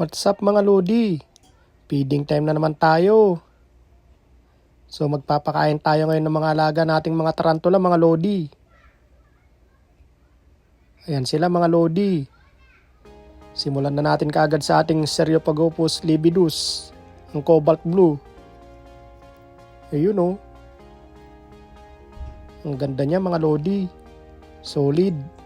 What's up mga Lodi? Feeding time na naman tayo. So magpapakain tayo ngayon ng mga alaga nating mga tarantula mga Lodi. Ayan sila mga Lodi. Simulan na natin kaagad sa ating Seriopagopus libidus, ang cobalt blue. Ayun oh. Ang ganda niya mga Lodi. Solid.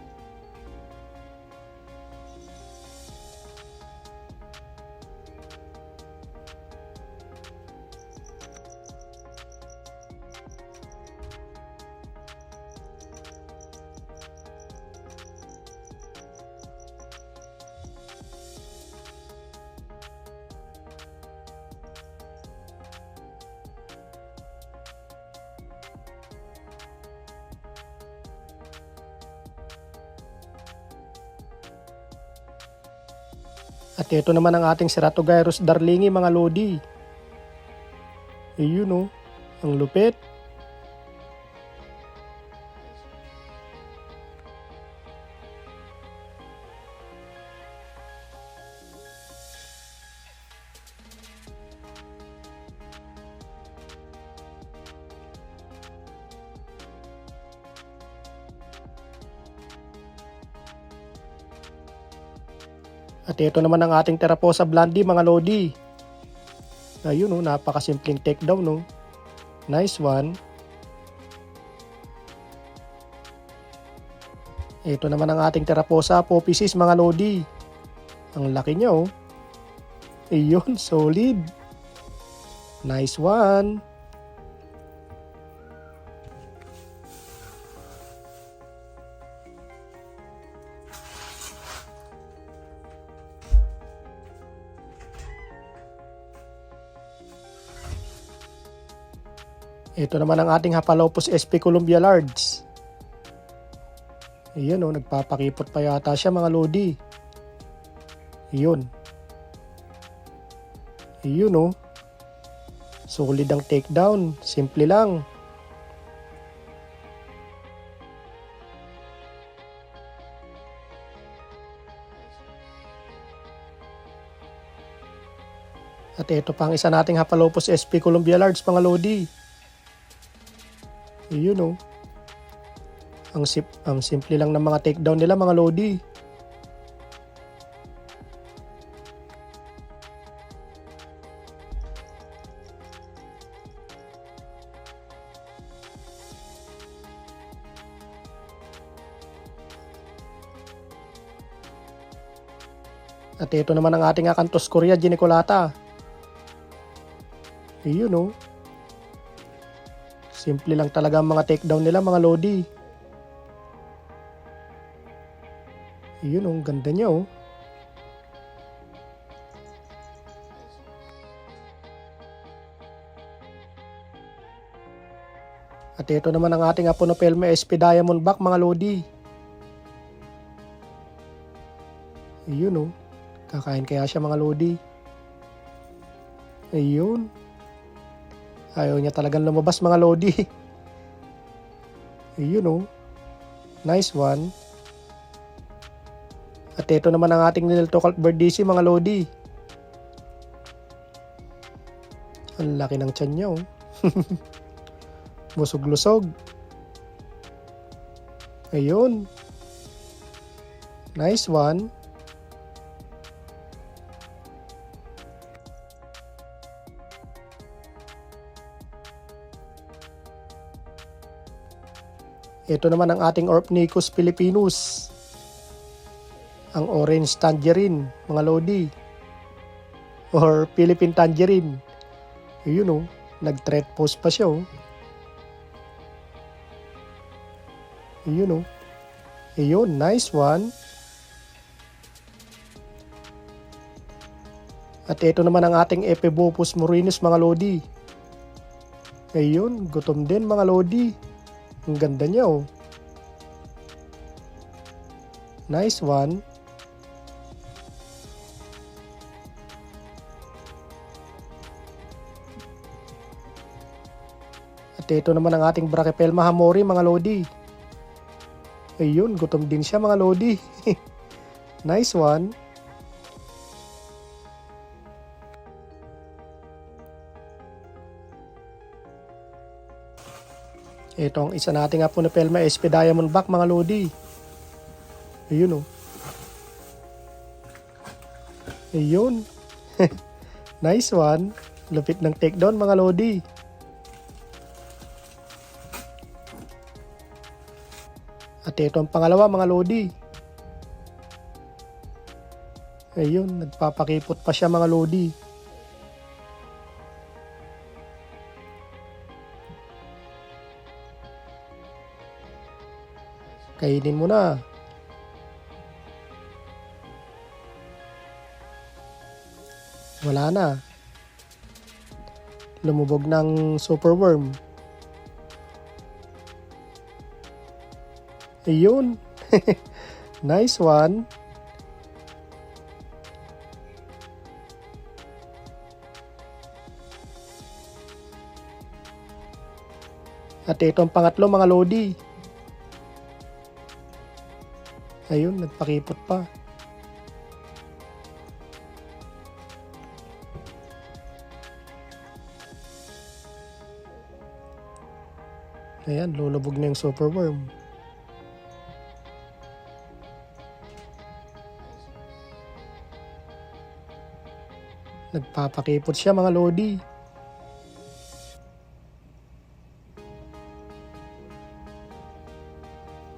At ito naman ang ating Ceratogyrus darlingi mga Lodi. Ayun oh, ang lupit. At ito naman ang ating Teraposa blondie mga Lodi. Ayun oh, napakasimpleng takedown no. Nice one. Ito naman ang ating Teraposa Poppicis mga Lodi. Ang laki niya oh. Ayun, solid. Nice one. Ito naman ang ating Hapalopus sp Columbia large. Iyan o, nagpapakipot pa yata siya mga lodi. Iyon. Iyon o. Solid ang takedown. Simple lang. At ito pa ang isa nating Hapalopus sp Columbia large mga lodi. Yun oh. Ang, sip, ang simple lang ng mga takedown nila mga Lodi. At ito naman ang ating Acanthus Korea geniculata. Yun oh. Simple lang talaga ang mga takedown nila mga Lodi. Yun oh, ang ganda niya oh. At ito naman ang ating Aponopelma SP Diamond Back mga Lodi. Ayun oh. Kakain kaya siya mga Lodi. Ayun. Ayaw niya talagang lumabas mga Lodi. Ayun oh. Nice one. At ito naman ang ating niltocult birdisi mga Lodi. Ang laki ng tiyan niya oh. Busog-lusog. Ayun. Nice one. Ito naman ang ating Orpnicus philippinus. Ang orange tangerine, mga lodi. Or Philippine tangerine. Yun oh, nag-threat post pa siya oh. Yun oh. Ayun, nice one. At ito naman ang ating Epibopus murinus mga lodi. Ayun, gutom din mga lodi. Ang ganda niya oh. Nice one. At ito naman ang ating Brachypelma hamori mga lodi. Ayun, gutom din siya mga lodi. nice one. Ito ang isa nating apo na Pelma SP Diamond Back mga Lodi. Ayun oh. Ayun. nice one. Lupit ng takedown mga Lodi. At ito ang pangalawa mga Lodi. Ayun, nagpapakipot pa siya mga Lodi. Kainin mo na. Wala na. Lumubog ng superworm. Ayun. nice one. At ito ang pangatlo mga Lodi. Ayun, nagpakipot pa. Ayan, lulubog na yung superworm. Nagpapakipot siya mga Lodi.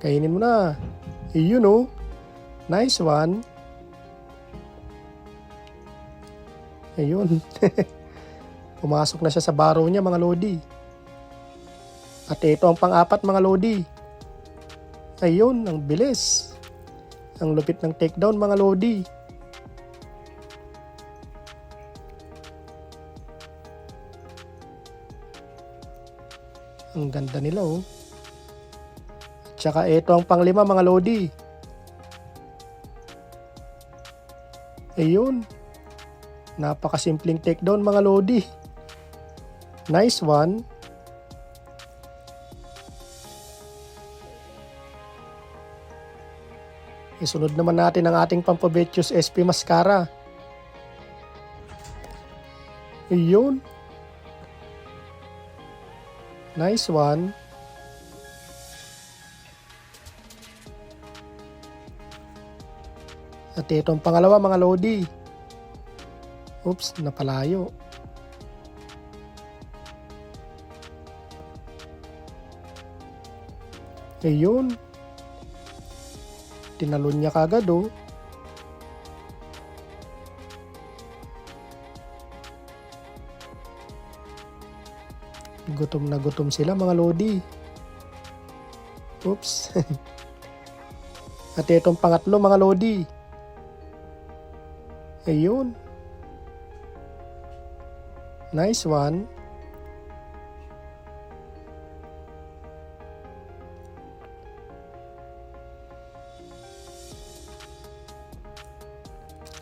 Kainin mo na. Ayun oh. Nice one. Ayun. Pumasok na siya sa baro niya mga Lodi. At ito ang pang-apat mga Lodi. Ayun, ang bilis. Ang lupit ng takedown mga Lodi. Ang ganda nila oh. Tsaka ito ang panglima mga Lodi. Ayun. Napakasimpleng takedown mga Lodi. Nice one. Isunod naman natin ang ating Pampabetius SP Mascara. Ayun. Nice one. At ito ang pangalawa mga Lodi. Oops, napalayo. Ayun. Tinalon niya kagad oh. Gutom na gutom sila mga Lodi. Oops. At itong pangatlo mga Lodi. Ayun. Nice one.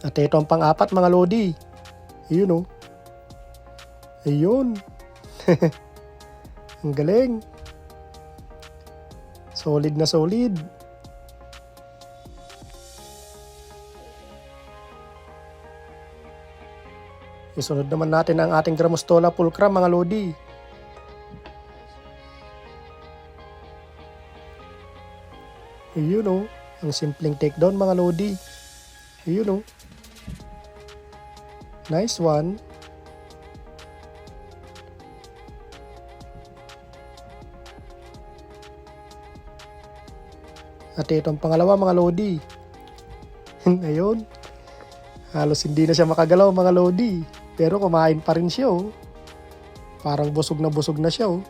At ito ang pang-apat mga Lodi. Ayun oh. Ayun. ang galing. Solid na solid. Isunod naman natin ang ating Gramostola pulcra mga Lodi. Ayun oh, ang simpleng takedown mga Lodi. Ayun oh. Nice one. At ito ang pangalawa mga Lodi. Ayun. Halos hindi na siya makagalaw mga Lodi. Pero kumain pa rin siya oh. Parang busog na busog na siya oh.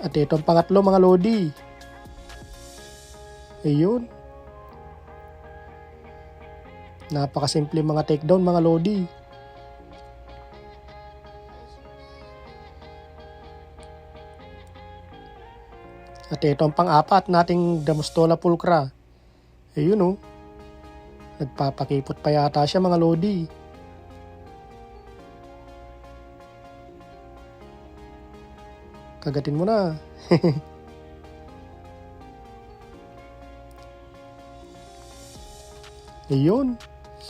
At ito ang pangatlo mga Lodi. Ayun. Napakasimple mga takedown mga Lodi. At ito ang pang-apat nating Damostola pulcra. Ayun oh. Nagpapakipot pa yata siya mga Lodi. Kagatin mo na. Ayun.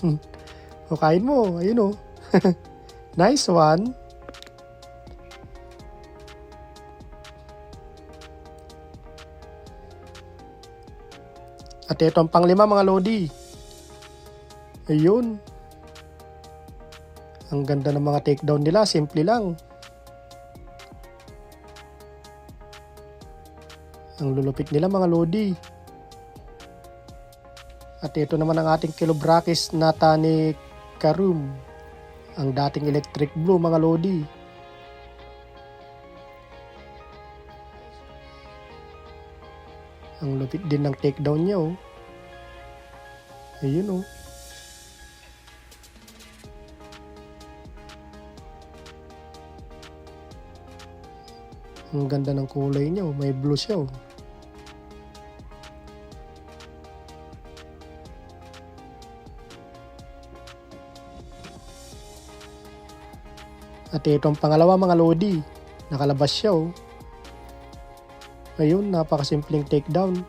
o mo. Ayun oh. nice one. At ito ang panglima mga Lodi. Ayun. Ang ganda ng mga takedown nila, simple lang. Ang lulupit nila mga Lodi. At ito naman ang ating Kilobrakis Natani Karum. Ang dating electric blue mga Lodi. Ang lupit din ng takedown niya oh. Ayun oh. Ang ganda ng kulay niya oh. May blue siya oh. At itong pangalawa mga Lodi, nakalabas siya oh. Ayun, napakasimpleng takedown.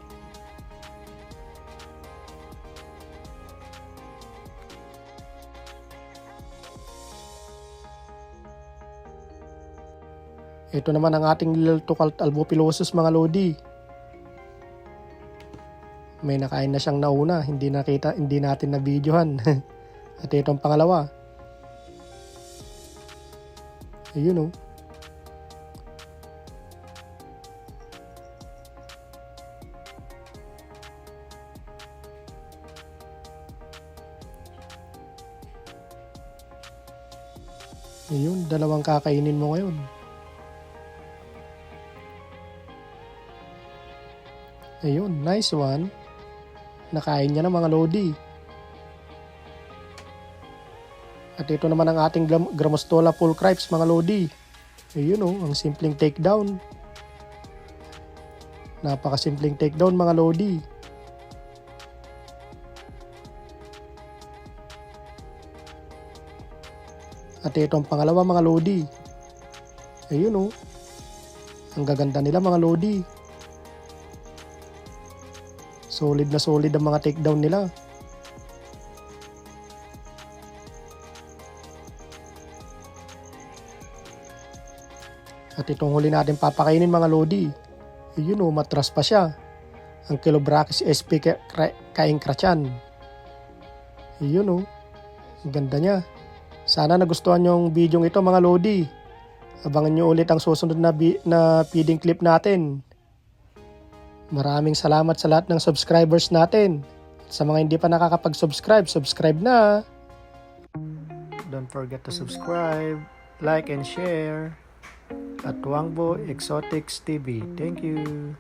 Ito naman ang ating little tukalt albopilosus mga Lodi. May nakain na siyang nauna, hindi nakita, hindi natin na videohan. At itong pangalawa. Ayun oh. Ayun, dalawang kakainin mo ngayon. Ayun, nice one. Nakain niya na mga Lodi. At ito naman ang ating gram- Gramostola full cripes mga Lodi. Ayun oh, ang simpleng takedown. Napakasimpleng takedown mga Lodi. At ito ang pangalawa mga Lodi. Ayun oh. Ang gaganda nila mga Lodi. Solid na solid ang mga takedown nila. At itong huli natin papakainin mga Lodi. Ayun oh, matras pa siya. Ang Kilobrakis SP Kaing Krachan. Ayun oh. Ang ganda niya. Sana nagustuhan nyo ang video ito mga Lodi. Abangan nyo ulit ang susunod na, na feeding clip natin. Maraming salamat sa lahat ng subscribers natin. Sa mga hindi pa nakakapag-subscribe, subscribe na. Don't forget to subscribe, like and share at Wangbo Exotics TV. Thank you.